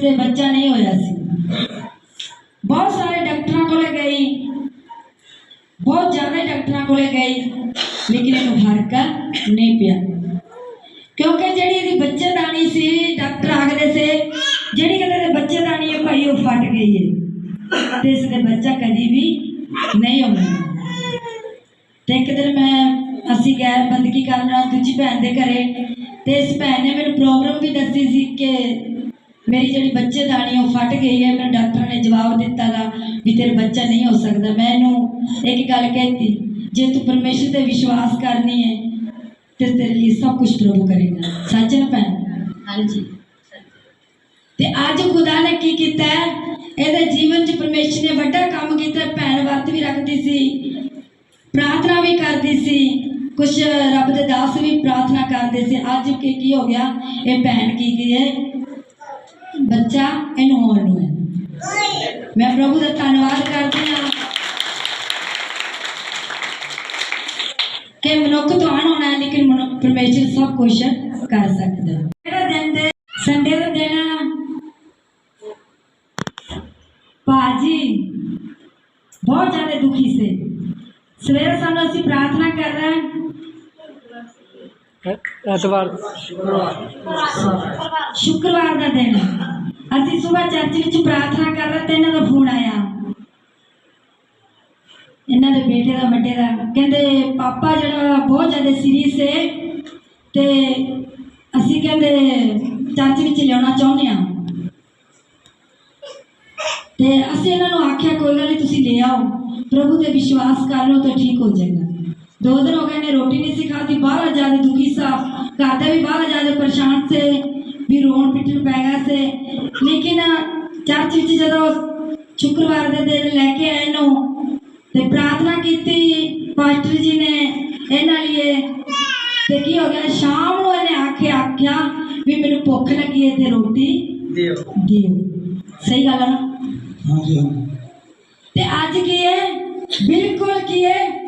ਤੇ ਬੱਚਾ ਨਹੀਂ ਹੋਇਆ ਸੀ। ਬਹੁਤ ਸਾਰੇ ਡਾਕਟਰਾਂ ਕੋਲੇ ਗਈ। ਬਹੁਤ ਜ਼ਿਆਦਾ ਡਾਕਟਰਾਂ ਕੋਲੇ ਗਈ। ਲੇਕਿਨ ਇਹਨੂੰ ਫ਼ਰਕ ਨਹੀਂ ਪਿਆ। ਕਿਉਂਕਿ ਜਿਹੜੀ ਇਹਦੀ ਬੱਚੇਦਾਨੀ ਸੀ, ਡਾਕਟਰ ਆਖਦੇ ਸੀ, ਜਿਹੜੀ ਕਹਿੰਦੇ ਨੇ ਬੱਚੇਦਾਨੀ ਹੈ ਭਾਈ, ਉਹ ਫਟ ਗਈ ਹੈ। ਤੇ ਇਸ ਦੇ ਬੱਚਾ ਕਦੀ ਵੀ ਨਹੀਂ ਹੋਣਾ ਤੇ ਇੱਕ ਦਿਨ ਮੈਂ, ਅਸੀਂ ਗੈਰ ਬੰਦਗੀ ਕਰਨ ਦੂਜੀ ਭੈਣ ਦੇ ਘਰੇ। ਤੇ ਇਸ ਭੈਣ ਨੇ ਮੈਨੂੰ ਪ੍ਰੋਬਲਮ ਵੀ ਦੱਸੀ ਸੀ ਕਿ ਮੇਰੀ ਜਿਹੜੀ ਬੱਚੇਦਾਨੀ ਉਹ ਫਟ ਗਈ ਹੈ ਮੈਨੂੰ ਡਾਕਟਰ ਨੇ ਜਵਾਬ ਦਿੱਤਾ ਗਾ ਵੀ ਤੇਰਾ ਬੱਚਾ ਨਹੀਂ ਹੋ ਸਕਦਾ। ਮੈਂ ਇਹਨੂੰ ਇੱਕ ਗੱਲ ਕਹਿਤੀ ਜੇ ਤੂੰ ਪਰਮੇਸ਼ਰ ਤੇ ਵਿਸ਼ਵਾਸ ਕਰਨੀ ਹੈ ਤੇ ਤੇਰੇ ਲਈ ਸਭ ਕੁਝ ਪ੍ਰਭੂ ਕਰੇਗਾ। ਸੱਚ ਹੈ ਨਾ ਭੈਣ? ਹਾਂਜੀ। ਤੇ ਅੱਜ ਖੁਦਾ ਨੇ ਕੀ ਕੀਤਾ? ਇਹਦੇ ਜੀਵਨ 'ਚ ਪਰਮੇਸ਼ਰ ਨੇ ਵੱਡਾ ਕੰਮ ਕੀਤਾ। ਭੈਣ ਵਰਤ ਵੀ ਰੱਖਦੀ ਸੀ ਪ੍ਰਾਰਥਨਾ ਵੀ ਕਰਦੀ ਸੀ ਕੁਝ ਰੱਬ ਦੇ ਦਾਸ ਵੀ ਪ੍ਰਾਰਥਨਾ ਕਰਦੇ ਸੀ। ਅੱਜ ਕੀ ਕੀ ਹੋ ਗਿਆ? ਇਹ ਭੈਣ ਕੀ ਕੀ ਹੈ? बच्चा एंड ऑल वुमेन मैं प्रभु का धन्यवाद करती हूँ। कि मनुख तो अन होना है, लेकिन मनु परमेश्वर सब कुछ कर सकते है। संडे का दिन भाजी, बहुत ज़्यादा दुखी से। सवेरे सामने असं प्रार्थना कर रहे हैं। ਐਤਵਾਰ ਸ਼ੁੱਕਰਵਾਰ ਦਾ ਦਿਨ। ਅਸੀਂ ਸਵੇਰ ਚਰਚ ਵਿੱਚ ਪ੍ਰਾਰਥਨਾ ਕਰ ਰਹੇ ਤੇ ਇਹਨਾਂ ਦਾ ਫੋਨ ਆਇਆ। ਇਹਨਾਂ ਦੇ ਬੇਟੇ ਦਾ, ਵੱਡੇ ਦਾ। ਕਹਿੰਦੇ, ਪਾਪਾ ਜਿਹੜਾ ਬਹੁਤ ਜ਼ਿਆਦਾ ਸੀਰੀਅਸ ਹੈ ਤੇ ਅਸੀਂ ਕਹਿੰਦੇ ਚਰਚ ਵਿੱਚ ਲਿਆਉਣਾ ਚਾਹੁੰਦੇ ਹਾਂ। ਤੇ ਅਸੀਂ ਇਹਨਾਂ ਨੂੰ ਆਖਿਆ, ਕੋਈ ਗੱਲ ਨਹੀਂ ਤੁਸੀਂ ਲੈ ਆਓ। ਪ੍ਰਭੂ ਤੇ ਵਿਸ਼ਵਾਸ ਕਰ ਲਓ ਤਾਂ ਠੀਕ ਹੋ ਜਾਏਗਾ। दो दिन हो गए ने रोटी नहीं सिखा थी बारह ज़्यादा दुखी सा। करते भी बारह ज़्यादा परेशान से भी रोन पिटन पै गया से। लेकिन चर्च विच जो शुक्रवार के दिन लैके आए नो तो प्रार्थना की पास्टर जी ने इन्हों लिए। तो की हो गया शाम को इन्हें आके आख्या भी मैं भुख लगी है तो रोटी दियो सही गल है ना? हाँ, हाँ जी ते आज की है बिल्कुल की है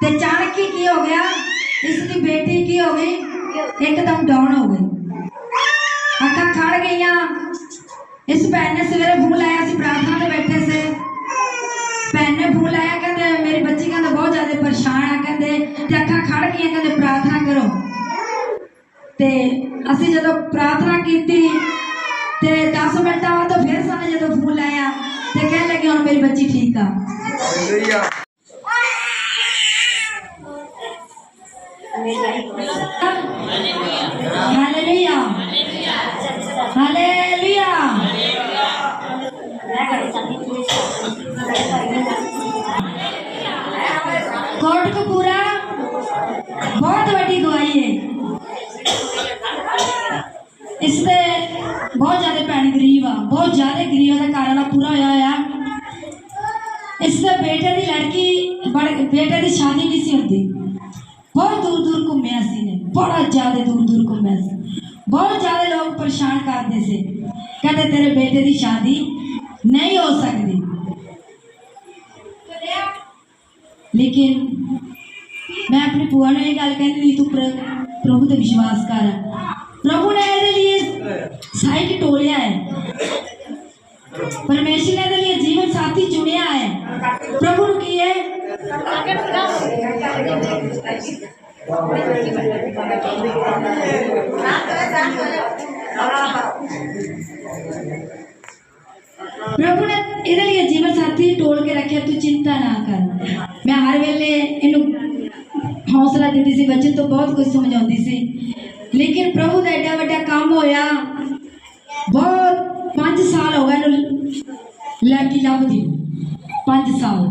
ਤੇ ਅਚਾਨਕ ਕੀ ਹੋ ਗਿਆ ਇਸ ਦੀ ਬੇਟੀ ਕੀ ਹੋ ਗਈ एकदम डाउन हो गई अखा खड़ गई इस भैन ने सवेरे फोन लाया प्रार्थना से बैठे से भैन ने फोन लाया कहते मेरी बच्ची कहते बहुत ज्यादा परेशान है कहते अखा खड़ गई कहते प्रार्थना करो ते असि जो प्रार्थना की ते दस मिनट बाद तो फिर सामने जो फोन लाया तो कह लगे हम मेरी बच्ची ठीक आ इससे बेटे की लड़की बड़े बेटे की शादी नहीं सी होती। बहुत दूर दूर घूमया सी ने बहुत ज़्यादा दूर दूर घूमया बहुत ज़्यादा लोग परेशान करते से। कहते तेरे बेटे की शादी नहीं हो सकती। लेकिन मैं अपनी बुआ ने यह गल कहती तू प्र, प्रभु पर विश्वास कर। प्रभु ने ये साइड टोलिया है। ਸਾਈਡ ਟੋਲਿਆ ਹੈ ਪਰਮੇਸ਼ਰ ਨੇ ਇਹਦੇ ਲਈ ਜੀਵਨ ਸਾਥੀ ਚੁਣਿਆ ਹੈ ਪ੍ਰਭੂ ਨੂੰ ਕੀ ਹੈ ਪ੍ਰਭੂ ਨੇ ਇਹਦੇ ਲਈ ਜੀਵਨ ਸਾਥੀ ਟੋਲ ਕੇ ਰੱਖਿਆ ਤੂੰ ਚਿੰਤਾ ਨਾ ਕਰ ਮੈਂ ਹਰ ਵੇਲੇ ਇਹਨੂੰ ਹੌਸਲਾ ਦਿੰਦੀ ਸੀ ਬੱਚੇ ਤੋਂ ਬਹੁਤ ਕੁਝ ਸਮਝਾਉਂਦੀ ਸੀ ਲੇਕਿਨ ਪ੍ਰਭੂ ਦਾ ਐਡਾ ਵੱਡਾ ਕੰਮ ਹੋਇਆ ਲੜਕੀ ਲੱਭਦੀ 5 ਸਾਲ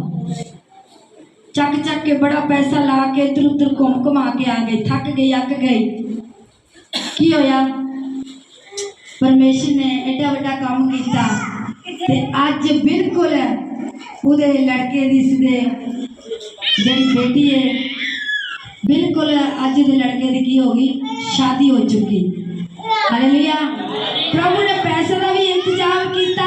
ਚੱਕ ਚੱਕ ਕੇ ਬੜਾ ਪੈਸਾ ਲਾ ਕੇ ਇੱਧਰ ਉੱਧਰ ਘੁੰਮ ਘੁਮਾ ਕੇ ਆ ਗਈ ਥੱਕ ਗਈ ਅੱਕ ਗਈ ਕੀ ਹੋਇਆ ਪਰਮੇਸ਼ਰ ਨੇ ਐਡਾ ਵੱਡਾ ਕੰਮ ਕੀਤਾ ਤੇ ਅੱਜ ਬਿਲਕੁਲ ਉਹਦੇ ਲੜਕੇ ਦੀ ਸਿੱਧੇ ਜਿਹੜੀ ਬੇਟੀ ਹੈ ਬਿਲਕੁਲ ਅੱਜ ਦੇ ਲੜਕੇ ਦੀ ਕੀ ਹੋ ਗਈ ਸ਼ਾਦੀ ਹੋ ਚੁੱਕੀ ਹਾਲੇਲੂਇਆ ਪ੍ਰਭੂ ਨੇ ਪੈਸੇ ਦਾ ਵੀ ਇੰਤਜ਼ਾਮ ਕੀਤਾ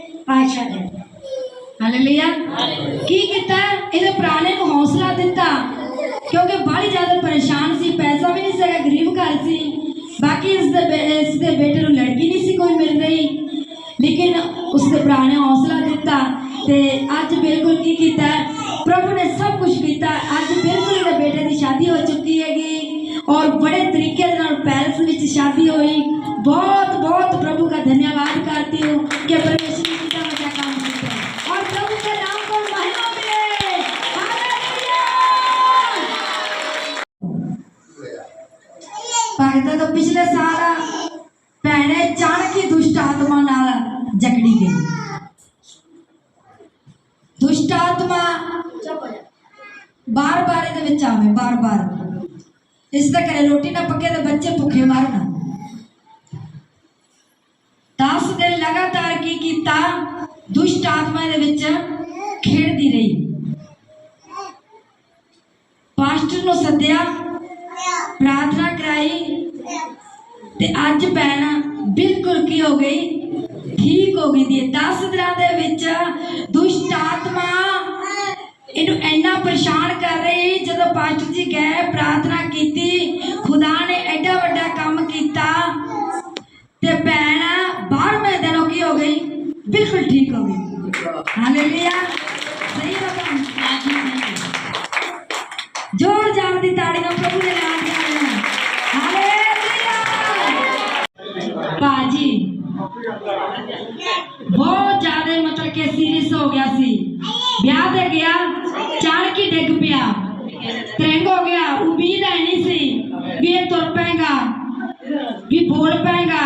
हौसला दिता क्योंकि बड़ी ज़्यादा परेशान सी पैसा भी नहीं सका गरीब घर सी बाकी इसके बे, इस बेटे लड़की नहीं सी कोई मिल रही लेकिन उसके भरा ने हौसला दिता ते अज बिल्कुल की किया प्रभु ने सब कुछ किया अज बिल्कुल बेटे की शादी हो चुकी हैगी और बड़े तरीके पैलेस में शादी हुई बहुत ਜਕੜੀ ਗਈ। ਦੁਸ਼ਟ ਆਤਮਾ ਬਾਰ ਬਾਰ ਇਹਦੇ ਵਿੱਚ ਆਵੇ ਬਾਰ ਬਾਰ ਇਸ ਦਾ ਘਰੇ ਰੋਟੀ ਨਾ ਪੱਕੇ ਤੇ ਬੱਚੇ ਭੁੱਖੇ ਮਰਨ। 10 ਦਿਨ ਲਗਾਤਾਰ ਕੀ ਕੀਤਾ, ਦੁਸ਼ਟ ਆਤਮਾ ਦੇ ਵਿੱਚ ਖੇਡਦੀ ਰਹੀ। ਪਾਸਟਰ ਨੂੰ ਸੱਦਿਆ, ਪ੍ਰਾਰਥਨਾ ਕਰਾਈ ਤੇ ਅੱਜ ਭੈਣ ਬਿਲਕੁਲ ਕੀ ਹੋ ਗਈ? ਠੀਕ ਹੋ ਗਈ ਦੀ 10 ਦਿਨਾਂ ਦੇ ਵਿੱਚ ਦੁਸ਼ਟ ਆਤਮਾ ਇਹਨੂੰ ਇੰਨਾ ਪਰੇਸ਼ਾਨ ਕਰ ਰਹੀ ਜਦੋਂ ਪਾਸਟਰ ਜੀ ਗਏ ਪ੍ਰਾਰਥਨਾ ਕੀਤੀ ਖੁਦਾ ਨੇ ਐਡਾ ਵੱਡਾ ਕੰਮ ਕੀਤਾ ਤੇ ਭੈਣ 12ਵੇਂ ਦਿਨੋਂ ਕੀ ਹੋ ਗਈ? ਬਿਲਕੁਲ ਠੀਕ ਹੋ ਗਈ। ਹਾਲੇਲੂਇਆ डिग पिया त्रंग हो गया, उम्मीद है नहीं सी भी तुर पेगा भी बोल पेगा।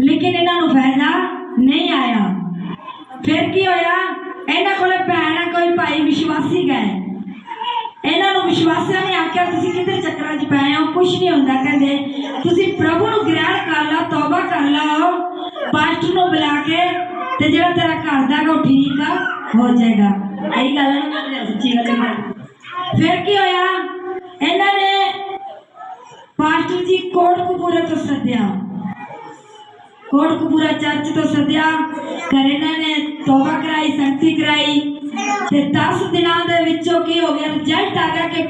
ਲੇਕਿਨ ਇਹਨਾਂ ਨੂੰ ਫਾਇਦਾ ਨਹੀਂ ਆਇਆ। ਫਿਰ ਕੀ ਹੋਇਆ? ਇਹਨਾਂ ਕੋਲੇ ਭੈਣ ਕੋਈ ਭਾਈ ਵਿਸ਼ਵਾਸੀ ਗਏ ਇਹਨਾਂ ਨੂੰ ਵਿਸ਼ਵਾਸੀਆਂ ਨੇ ਆਖਿਆ, ਤੁਸੀਂ ਕਿੱਧਰ ਚੱਕਰਾਂ 'ਚ ਪਏ ਹੋ? ਕੁਝ ਨਹੀਂ ਹੁੰਦਾ ਕਹਿੰਦੇ। ਤੁਸੀਂ ਪ੍ਰਭੂ ਨੂੰ ਗ੍ਰਹਿਣ ਕਰ ਲਓ, ਤੌਬਾ ਕਰ ਲਓ ਪਾਸਟਰ ਨੂੰ ਬੁਲਾ ਕੇ ਤੇ ਜਿਹੜਾ ਤੇਰਾ ਘਰ ਦਾ ਗਾ ਉਹ ਠੀਕ ਆ, ਹੋ ਜਾਏਗਾ। ਇਹੀ ਗੱਲ ਹੈ ਸੱਚੀ ਗੱਲ ਹੈ ਫਿਰ ਕੀ ਹੋਇਆ? ਇਹਨਾਂ ਨੇ ਪਾਸਟਰ ਜੀ ਕੋਟਕਪੂਰੇ ਤੋਂ ਸੱਦਿਆ। ਕੋਟਕਪੂਰਾ ਚਰਚ ਤੋਂ ਸੱਦਿਆ। ਘਰ ਇਹਨਾਂ ਨੇ ਤੋਬਾ ਕਰਾਈ ਸੰਗਤੀ ਕਰਾਈ। ਤੇ 10 ਦਿਨਾਂ ਦੇ ਵਿੱਚੋਂ ਕੀ ਹੋ ਗਿਆ? ਰਿਜ਼ਲਟ ਆ ਗਿਆ ਕਿ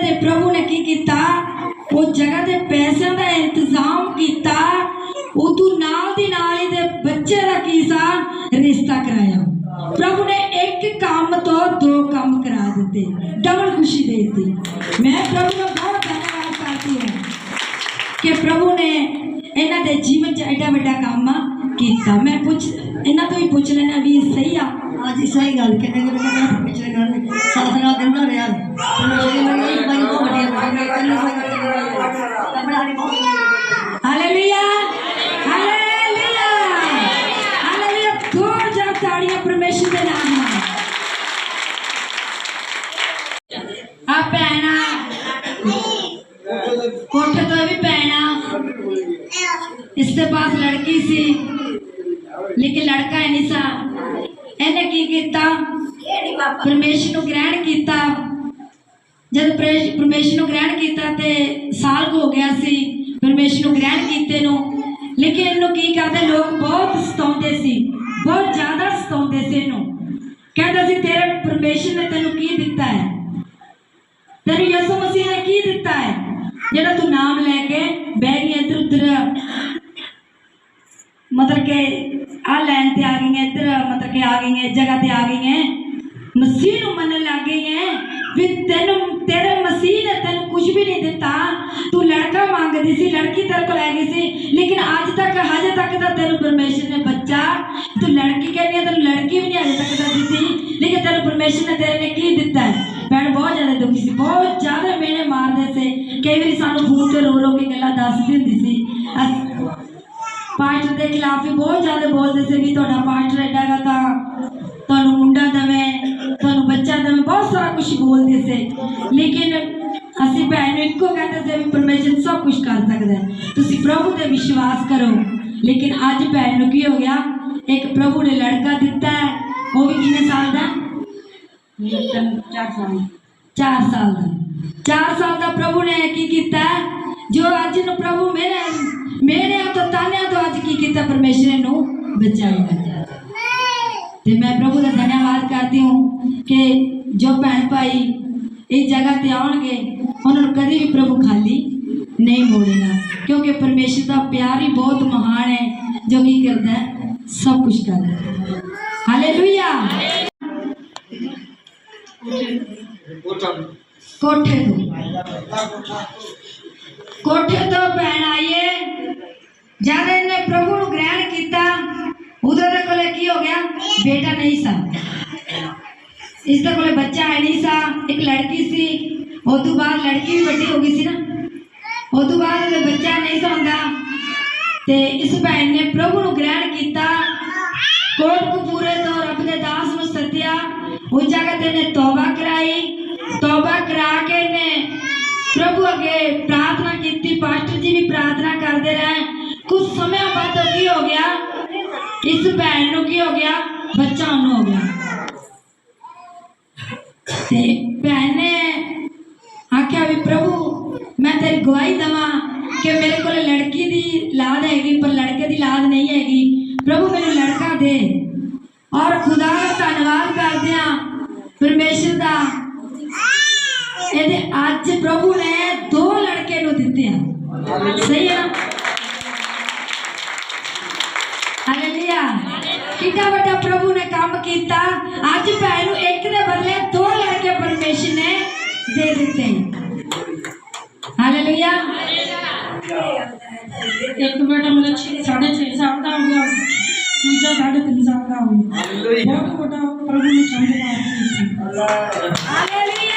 ਦੇ ਨਾਲ ਇਹ ਜਗ੍ਹਾ ਤੇ ਇਹਨੇ ਦੇ ਪ੍ਰਭੂ ਨੇ ਕੀ ਕੀਤਾ ਉਹ ਜਗ੍ਹਾ ਤੇ ਪੈਸਿਆਂ ਦਾ ਇੰਤਜ਼ਾਮ ਕੀਤਾ ਉਦੋਂ ਨਾਲ ਦੀ ਨਾਲ ਹੀ ਦੇ ਬੱਚੇ ਦਾ ਕੀ ਸਾ ਰਿਸ਼ਤਾ ਕਰਾਇਆ ਪ੍ਰਭੂ ਨੇ ਇੱਕ ਕੰਮ ਤੋਂ ਦੋ ਕੰਮ ਕਰਾ ਦਿੱਤੇ ਡਬਲ ਖੁਸ਼ੀ ਦੇ ਦਿੱਤੀ ਮੈਂ ਪ੍ਰਭੂ ਦਾ ਬਹੁਤ ਧੰਨਵਾਦ ਕਰਦੀ ਹਾਂ ਕਿ ਪ੍ਰਭੂ ਨੇ ਇਹਨਾਂ ਦੇ ਜੀਵਨ 'ਚ ਐਡਾ ਵੱਡਾ ਕੰਮ ਕੀਤਾ ਮੈਂ ਪੁੱਛ ਇਹਨਾਂ ਤੋਂ ਹੀ ਪੁੱਛ ਲੈਣਾ ਵੀ ਇਹ ਸਹੀ ਆ आज सही गल कहने के मैं पिछले घर में साथ ना दिंदा रहा तो मेरी मेरी बड़ी को बढ़िया मैं चली गई कपड़ा नहीं बहुत हालेलुया हालेलुया हालेलुया जोर जोर ताड़ियां परमेश्वर के नाम में आ भैना कोठे तो भी भैना इसके पास लड़की सी लेकिन लड़का है नहीं सा ਇਹਨੇ ਕੀ ਕੀਤਾ ਪਰਮੇਸ਼ਰ ਨੂੰ ਗ੍ਰਹਿਣ ਕੀਤਾ ਜਦ ਪ੍ਰੇਸ਼- ਪਰਮੇਸ਼ਰ ਨੂੰ ਗ੍ਰਹਿਣ ਕੀਤਾ ਤੇ ਸਾਲ ਕੁ ਹੋ ਗਿਆ ਸੀ ਪਰਮੇਸ਼ਰ ਨੂੰ ਗ੍ਰਹਿਣ ਕੀਤੇ ਨੂੰ ਲੇਕਿਨ ਇਹਨੂੰ ਕੀ ਕਰਦੇ ਲੋਕ ਬਹੁਤ ਸਤਾਉਂਦੇ ਸੀ ਬਹੁਤ ਜ਼ਿਆਦਾ ਸਤਾਉਂਦੇ ਸੀ ਇਹਨੂੰ ਕਹਿੰਦਾ ਸੀ ਤੇਰੇ ਪਰਮੇਸ਼ਰ ਨੇ ਤੈਨੂੰ ਕੀ ਦਿੱਤਾ ਹੈ ਤੈਨੂੰ ਯਿਸੂ ਮਸੀਹ ਨੇ ਕੀ ਦਿੱਤਾ ਹੈ ਜਿਹੜਾ ਤੂੰ ਨਾਮ ਲੈ ਕੇ ਬਹਿ ਗਈ ਇੱਧਰ ਉੱਧਰ ਮਤਲਬ ਕਿ आ लाइन से आ गई हैं, इधर मतलब के आ गई हैं, जगह से आ गई हैं। मसीह मन लग गई है तेन, तेरे मसीह ने तेन कुछ भी नहीं दिता तू लड़का मांग दी सी, लड़की तेरे को लै गई सी, लेकिन आज तक, हजे तक तो तेन परमेश्वर ने बच्चा। तू लड़की कहनी है, तेन लड़की भी नहीं हजे तक तो दी थी लेकिन तेन परमेश्वर ने तेरे ने की दिता है? भैन बहुत ज़्यादा दुखी सी, बहुत ज़्यादा मेहनत मारते थे कई बार सू फ़ोन रो रो के गला दसती होंगी सी। पार्टनर के खिलाफ भी बहुत ज़्यादा बोलते से भी थोड़ा पार्टनर एडा का था थानू मुंडा दवें थोड़ा बच्चा दवें बहुत सारा कुछ बोलते से लेकिन असि भैन इको कहते थे परमेश्वर सब कुछ कर सकता है तुम प्रभु से विश्वास करो लेकिन अज भैन की हो गया एक प्रभु ने लड़का दिता है वो भी किन्ने साल का चार साल चार साल का चार साल का प्रभु ने की किया ਜੋ ਅੱਜ ਨੂੰ ਪ੍ਰਭੂ ਮੇਰੇ ਮੇਰੇ ਤੋਂ ਤਾਨਿਆਂ ਤੋਂ ਅੱਜ ਕੀ ਕੀਤਾ ਪਰਮੇਸ਼ਰ ਨੂੰ ਬਚਾਇਆ ਤੇ ਮੈਂ ਪ੍ਰਭੂ ਦਾ ਧੰਨਵਾਦ ਕਰਦੀ ਹਾਂ ਕਿ ਜੋ ਭੈਣ ਭਾਈ ਇਸ ਜਗ੍ਹਾ ਤੇ ਆਉਣਗੇ ਉਹਨਾਂ ਨੂੰ ਕਦੀ ਵੀ ਪ੍ਰਭੂ ਖਾਲੀ ਨਹੀਂ ਮੋੜੇਗਾ ਕਿਉਂਕਿ ਪਰਮੇਸ਼ਰ ਦਾ ਪਿਆਰ ਹੀ ਬਹੁਤ ਮਹਾਨ ਹੈ ਜੋ ਕੀ ਕਰਦਾ ਹੈ ਸਭ ਕੁਝ ਕਰਦਾ ਹੈ ਹਾਲੇਲੂਇਆ ਕੋਠੇ ਤੋਂ कोठे तो पहनाइए ज़्यादा ने प्रभु ग्रहण किया उधर को की हो गया बेटा नहीं सा इस तक बोले बच्चा है नहीं सा एक लड़की सी वो तो बाद लड़की भी बड़ी होगी सी ना वो तो बाद बच्चा नहीं सा होता ते इस भैन ने प्रभु ग्रहण किया कोट को पूरे तौर अपने दास सत्या उजा के तेने तौबा कराई तौबा करा के इन्हें प्रभु अगे प्रार्थना की पास्टर जी भी प्रार्थना करते रहे। कुछ समय बाद की हो गया? इस भैन की हो गया? बच्चा हो गया। भैन ने आख्या भी, प्रभु, मैं तेरी गवाही दवा कि मेरे को लड़की की लाद हैगी, पर लड़के की लाद नहीं हैगी। प्रभु, मेरे लड़का दे। प्राप्त हुई बहुत मोटा प्रभु ने क्षमता प्राप्त की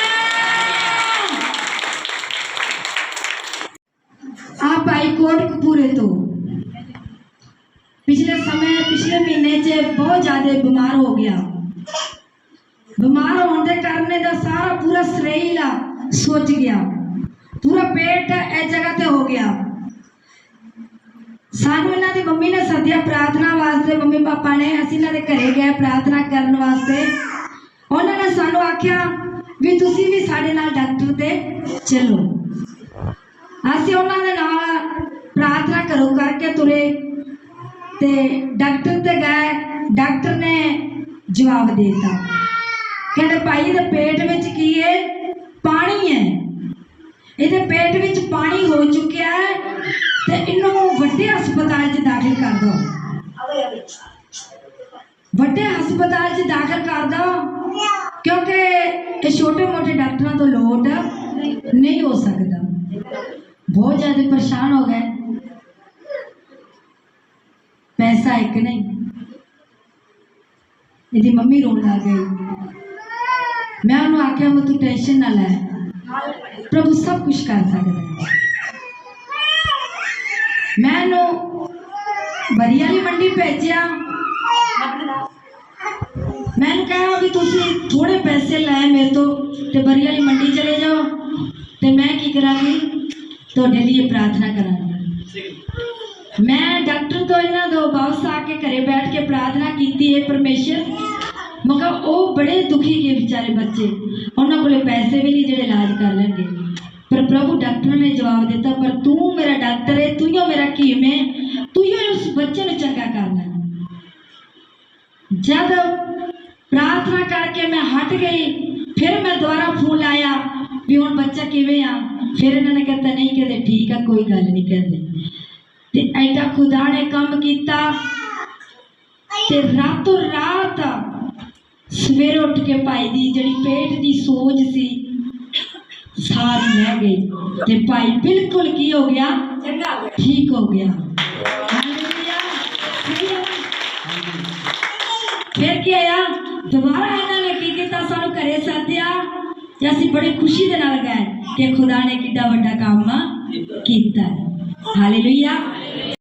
आप हाईकोर्ट पूरे तो पिछले समय पिछले महीने च बहुत ज़्यादा बीमार हो गया बीमार होने करने का सारा पूरा श्रेय सोच गया पूरा पेट ए जगह हो गया ਸਾਨੂੰ ਇਹਨਾਂ ਦੀ ਮੰਮੀ ਨੇ ਸੱਦਿਆ ਪ੍ਰਾਰਥਨਾ ਵਾਸਤੇ। ਮੰਮੀ ਪਾਪਾ ਨੇ ਅਸੀਂ ਇਹਨਾਂ ਦੇ ਘਰੇ ਗਏ ਪ੍ਰਾਰਥਨਾ ਕਰਨ ਵਾਸਤੇ। ਉਹਨਾਂ ਨੇ ਸਾਨੂੰ ਆਖਿਆ ਵੀ ਤੁਸੀਂ ਵੀ ਸਾਡੇ ਨਾਲ ਡਾਕਟਰ ਤੇ ਚੱਲੋ। ਅਸੀਂ ਉਹਨਾਂ ਦੇ ਨਾਲ ਪ੍ਰਾਰਥਨਾ ਕਰੋ ਕਰਕੇ ਤੁਰੇ ਤੇ ਡਾਕਟਰ ਤੇ ਗਏ। ਡਾਕਟਰ ਨੇ ਜਵਾਬ ਦੇ ਦਿੱਤਾ। ਕਹਿੰਦੇ, ਭਾਈ ਦੇ ਪੇਟ ਵਿੱਚ ਕੀ ਹੈ ਪਾਣੀ ਹੈ ਇਹਦੇ ਪੇਟ ਵਿੱਚ ਪਾਣੀ ਹੋ ਚੁੱਕਿਆ ਹੈ ਤੇ ਇਹਨੂੰ ਵੱਡੇ ਹਸਪਤਾਲ 'ਚ ਦਾਖਲ ਕਰ ਦਿਓ ਵੱਡੇ ਹਸਪਤਾਲ 'ਚ ਦਾਖਲ ਕਰ ਦਿਓ ਕਿਉਂਕਿ ਇਹ ਛੋਟੇ ਮੋਟੇ ਡਾਕਟਰਾਂ ਤੋਂ ਲੋਟ ਨਹੀਂ ਹੋ ਸਕਦਾ। ਬਹੁਤ ਜ਼ਿਆਦਾ ਪਰੇਸ਼ਾਨ ਹੋ ਗਏ। ਪੈਸਾ ਇੱਕ ਨਹੀਂ। ਇਹਦੀ ਮੰਮੀ ਰੋਣ ਲੱਗ ਗਈ। ਮੈਂ ਉਹਨੂੰ ਆਖਿਆ, ਮੈਂ ਤੂੰ ਟੈਨਸ਼ਨ ਨਾ ਲੈ। ਪ੍ਰਭੂ ਸਭ ਕੁਝ ਕਰ ਸਕਦਾ ਹੈ। ਮੈਂ ਇਹਨੂੰ ਬਰੀ ਵਾਲੀ ਮੰਡੀ ਭੇਜਿਆ। ਮੈਂ ਇਹਨੂੰ ਕਿਹਾ ਵੀ ਤੁਸੀਂ ਥੋੜੇ ਪੈਸੇ ਲੈ ਮੇਰੇ ਤੋਂ ਤੇ ਬਰੀ ਵਾਲੀ ਮੰਡੀ ਚਲੇ ਜਾਓ। ਤੇ ਮੈਂ ਕੀ ਕਰਾਂਗੀ? ਤੁਹਾਡੇ ਲਈ ਪ੍ਰਾਰਥਨਾ ਕਰਾਂਗੀ। ਮੈਂ ਡਾਕਟਰ ਤੋਂ ਇਹਨਾਂ ਤੋਂ ਵਾਪਸ ਆ ਕੇ ਘਰੇ ਬੈਠ ਕੇ ਪ੍ਰਾਰਥਨਾ ਕੀਤੀ ਹੈ ਪਰਮੇਸ਼ਰ। ਮਗਰ ਉਹ ਬੜੇ ਦੁਖੀ ਗਏ ਵਿਚਾਰੇ ਬੱਚੇ। ਉਹਨਾਂ ਕੋਲੇ ਪੈਸੇ ਵੀ ਨਹੀਂ ਜਿਹੜੇ ਇਲਾਜ ਕਰ ਲੈਣਗੇ। पर प्रभु डॉक्टर ने जवाब देता, पर तू मेरा डॉक्टर है, तू मेरा कीम है, तू उस बच्चे ने चंगा करना जब प्रार्थना करके मैं हट गई, फिर मैं दोबारा फूल आया भी हूँ बच्चा किमें आ? फिर इन्होंने कहता, नहीं कहते, ठीक है, कोई गल नहीं कहते। ऐसा ऐडा खुदा ने कम किया रातों रात सवेरे उठ के भाई दी जी पेट की सोज सी ਪੇਟ ਦੀ ਸੋਜ ਸੀ ਸਾਰੀ ਲੈ ਗਈ ਤੇ ਭਾਈ ਬਿਲਕੁਲ ਕੀ ਹੋ ਗਿਆ ਚੰਗਾ ਹੋ ਗਿਆ ਠੀਕ ਹੋ ਗਿਆ ਹਾਲੇਲੂਇਆ ਸਹੀ ਹੈ ਨਾ? ਫਿਰ ਕੀ ਆਇਆ ਦੁਬਾਰਾ ਇਹਨਾਂ ਨੇ ਕੀ ਕੀਤਾ ਸਾਨੂੰ ਘਰੇ ਸੱਦਿਆ ਤੇ ਅਸੀਂ ਬੜੀ ਖੁਸ਼ੀ ਦੇ ਨਾਲ ਗਏ ਕਿ ਖੁਦਾ ਨੇ ਕਿੱਡਾ ਵੱਡਾ ਕੰਮ ਕੀਤਾ ਹੈ ਹਾਲੇਲੂਇਆ